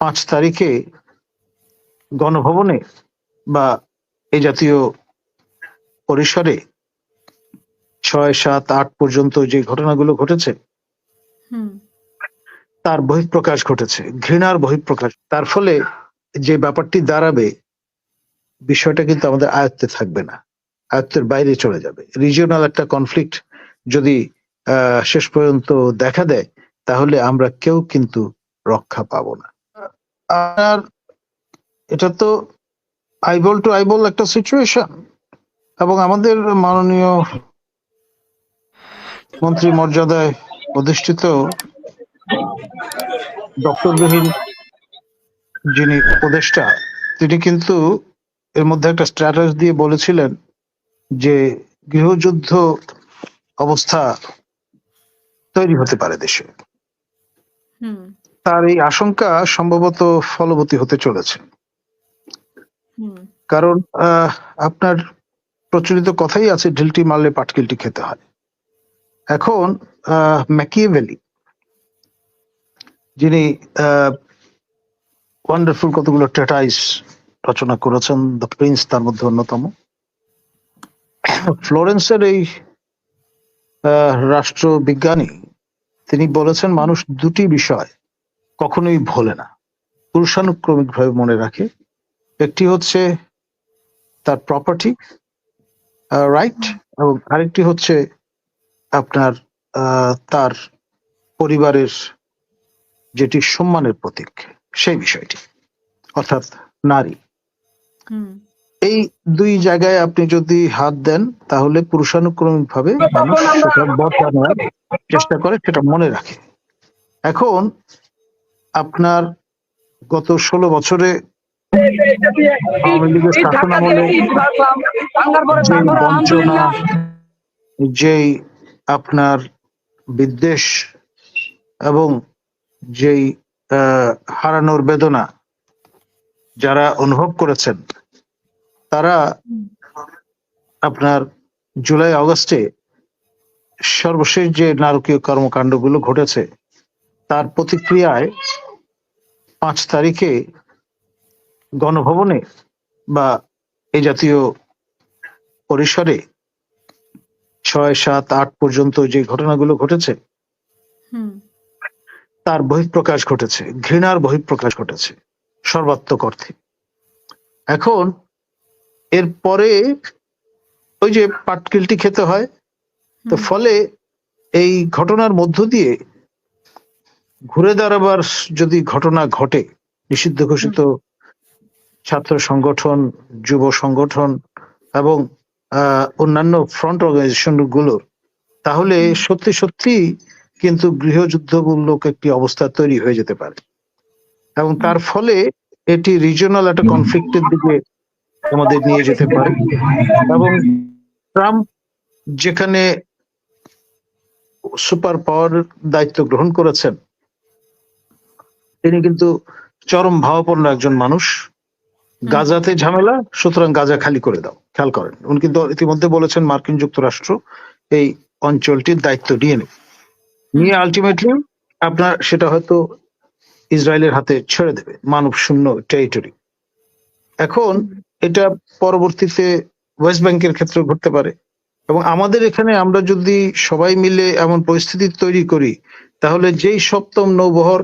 পাঁচ তারিখে গণভবনে বা এই জাতীয় পরিসরে ছয় সাত আট পর্যন্ত যে ঘটনাগুলো ঘটেছে তার বহিঃপ্রকাশ ঘটেছে ঘৃণার বহিঃপ্রকাশ। তার ফলে যে ব্যাপারটি দাঁড়াবে বিষয়টা কিন্তু আমাদের আয়ত্তে থাকবে না আয়ত্তের বাইরে চলে যাবে। রিজিওনাল একটা কনফ্লিক্ট যদি আহ, শেষ পর্যন্ত দেখা দেয় তাহলে আমরা কেউ কিন্তু রক্ষা পাবো না। আর এটা তো আইবল টু আইবল একটা সিচুয়েশন এবং আমাদের মাননীয় মন্ত্রী মর্যাদায় অধিষ্ঠিত দপ্তরবিহীন যিনি উপদেষ্টা, তিনি কিন্তু এর মধ্যে একটা স্ট্র্যাটাস দিয়ে বলেছিলেন যে গৃহযুদ্ধ অবস্থা তৈরি হতে পারে দেশে। তার এই আশঙ্কা সম্ভবত ফলবতী হতে চলেছে। কারণ আহ, আপনার প্রচলিত কথাই আছে ঢিলটি মারলে পাটকিলটি খেতে হয়। এখন ম্যাকিয়েভেলি যিনি ওয়ান্ডারফুল কতগুলো ট্রেটাইস রচনা করেছেন দ্য প্রিন্স তার মধ্যে অন্যতম। ফ্লোরেন্সের এই রাষ্ট্রবিজ্ঞানী তিনি বলেছেন মানুষ দুটি বিষয় কখনোই ভোলে না। পুরুষানুক্রমিক ভাবে মনে রাখে একটি হচ্ছে তার প্রপার্টি রাইট এবং আরেকটি হচ্ছে আপনার আহ, তার পরিবারের যেটি সম্মানের প্রতীক সেই বিষয়টি অর্থাৎ নারী। হুম। এই দুই জায়গায় আপনি যদি হাত দেন তাহলে পুরুষানুক্রমিক ভাবে মানুষ সেটা বদলা নেওয়ার চেষ্টা করে সেটা মনে রাখে। এখন আপনার গত ষোলো বছরে যে বঞ্চনা, যেই আপনার বিদ্বেষ এবং যেই হারানোর বেদনা যারা অনুভব করেছেন, তারা আপনার জুলাই আগস্টে সর্বশেষ যে নারকীয় কর্মকাণ্ডগুলো ঘটেছে, তার প্রতিক্রিয়ায় পাঁচ তারিখে গণভবনে বা এই জাতীয় পরিসরে ছয় সাত আট পর্যন্ত যে ঘটনাগুলো ঘটেছে তার বহিঃপ্রকাশ ঘটেছে ঘৃণার বহিঃপ্রকাশ ঘটেছে সর্বাত্মক অর্থে। এখন এরপরে ওই যে পাটকিলটি খেতে হয় তো ফলে এই ঘটনার মধ্য দিয়ে ঘুরে দাঁড়াবার যদি ঘটনা ঘটে নিষিদ্ধ ঘোষিত ছাত্র সংগঠন যুব সংগঠন এবং আহ, অন্যান্য ফ্রন্ট অর্গানাইজেশনগুলোর তাহলে সত্যি সত্যি কিন্তু গৃহযুদ্ধমূলক একটি অবস্থা তৈরি হয়ে যেতে পারে। এবং তার ফলে এটি রিজিওনাল একটা কনফ্লিক্টের দিকে আমাদের নিয়ে যেতে পারে। এবং ট্রাম্প যেখানে সুপার পাওয়ার দায়িত্ব গ্রহণ করেছেন তিনি কিন্তু চরম ভাবাপন্ন একজন মানুষ। গাজাতে ঝামেলা সুতরাং গাজা খালি করে দাও খেয়াল করেন। উনি কিন্তু ইতিমধ্যে বলেছেন মার্কিন যুক্তরাষ্ট্র এই অঞ্চলটির দায়িত্ব নিয়ে নেবে। নিয়ে আলটিমেটলি আপনার সেটা হয়তো ইসরায়েলের হাতে ছেড়ে দেবে মানব শূন্য টেরিটরি এখন এটা পরবর্তীতে ওয়েস্ট ব্যাংকের ক্ষেত্রে ঘটতে পারে। এবং আমাদের এখানে আমরা যদি সবাই মিলে এমন পরিস্থিতি তৈরি করি তাহলে যেই সপ্তম নৌবহর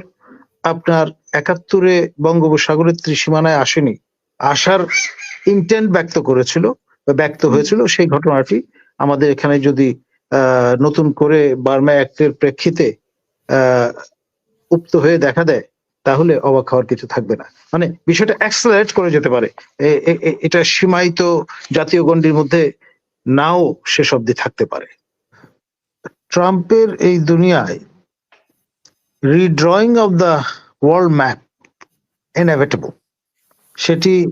আপনার একাত্তরে বঙ্গোপসাগরের ত্রিসীমানায় আসেনি। আসার ইন্টেন্ট ব্যক্ত করেছিল ব্যক্ত হয়েছিল সেই ঘটনাটি। আমাদের এখানে যদি নতুন করে বার্মা অ্যাক্টের প্রেক্ষিতে উক্ত হয়ে দেখা দেয়, তাহলে অবাক হওয়ার কিছু থাকবে না। মানে বিষয়টা অ্যাক্সেলারেট করে যেতে পারে। এটা সীমায়িত জাতীয় গণ্ডির মধ্যে নাও শেষ অবধি থাকতে পারে। ট্রাম্পের এই দুনিয়ায় redrawing of the world map inevitable সেটি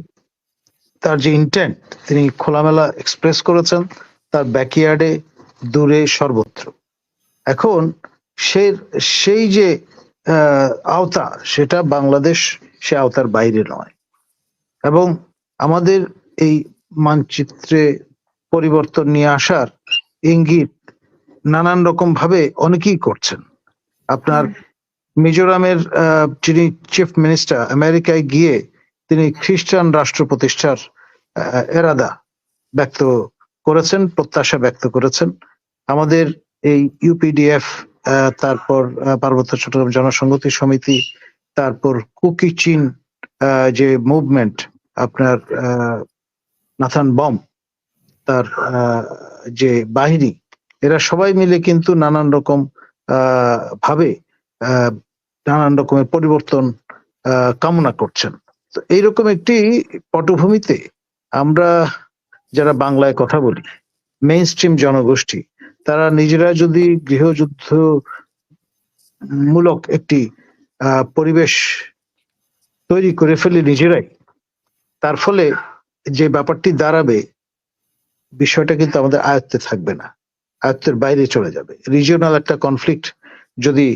তার যে ইন্টেন্ট তিনি খোলামেলা এক্সপ্রেস করেছেন, তার ব্যাকইয়ার্ডে দূরে সর্বত্র। এখন সে, সেই যে আওতা, সেটা বাংলাদেশ, সে আওতার বাইরে নয়। এবং আমাদের এই মানচিত্রে পরিবর্তন নিয়ে আসার ইঙ্গিত নানান রকম ভাবে অনেকেই করছেন। আপনার মিজোরামের যিনি চিফ মিনিস্টার আমেরিকায় গিয়ে তিনি খ্রিস্টান রাষ্ট্র প্রতিষ্ঠার এরাদা ব্যক্ত করেছেন, প্রত্যাশা ব্যক্ত করেছেন। আমাদের এই ইউপিডিএফ তারপর পার্বত্য চট্টগ্রাম জনসংহতি সমিতি, তারপর কুকি চীন যে মুভমেন্ট আপনার নাথান বম, তার যে বাহিনী, এরা সবাই মিলে কিন্তু নানান রকম ভাবে নানান রকমের পরিবর্তন কামনা করছেন। তো এইরকম একটি পটভূমিতে আমরা যারা বাংলায় কথা বলি মেইন স্ট্রিম জনগোষ্ঠী, তারা নিজেরা যদি গৃহযুদ্ধ মূলক একটি পরিবেশ তৈরি করে ফেলি নিজেরাই, তার ফলে যে ব্যাপারটি দাঁড়াবে, বিষয়টা কিন্তু আমাদের আয়ত্তে থাকবে না, আয়ত্তের বাইরে চলে যাবে। রিজিওনাল একটা কনফ্লিক্ট যদি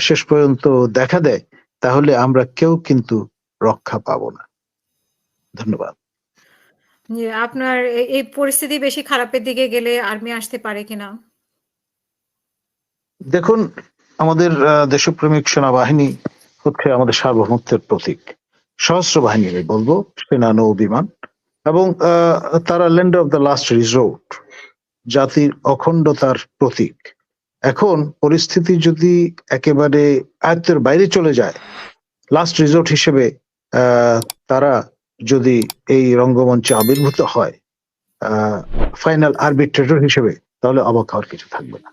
শেষ পর্যন্ত দেখা দেয় তাহলে আমরা কেউ কিন্তু রক্ষা পাব না। ধন্যবাদ। আপনার এই পরিস্থিতি বেশি খারাপের দিকে গেলে আর্মি আসতে পারে কিনা? দেখুন আমাদের দেশপ্রেমিক সেনাবাহিনী হচ্ছে আমাদের সার্বভৌমত্বের প্রতীক। সহস্র বাহিনী আমি বলব সেনা নৌ বিমান এবং আহ, তারা land of the last resort জাতির অখণ্ডতার প্রতীক। এখন পরিস্থিতি যদি একেবারে আয়ত্তের বাইরে চলে যায় লাস্ট রিজোর্ট হিসেবে তারা যদি এই রঙ্গমঞ্চে আবির্ভূত হয় ফাইনাল আরবিট্রেটর হিসেবে, তাহলে অবাক হওয়ার কিছু থাকবে না।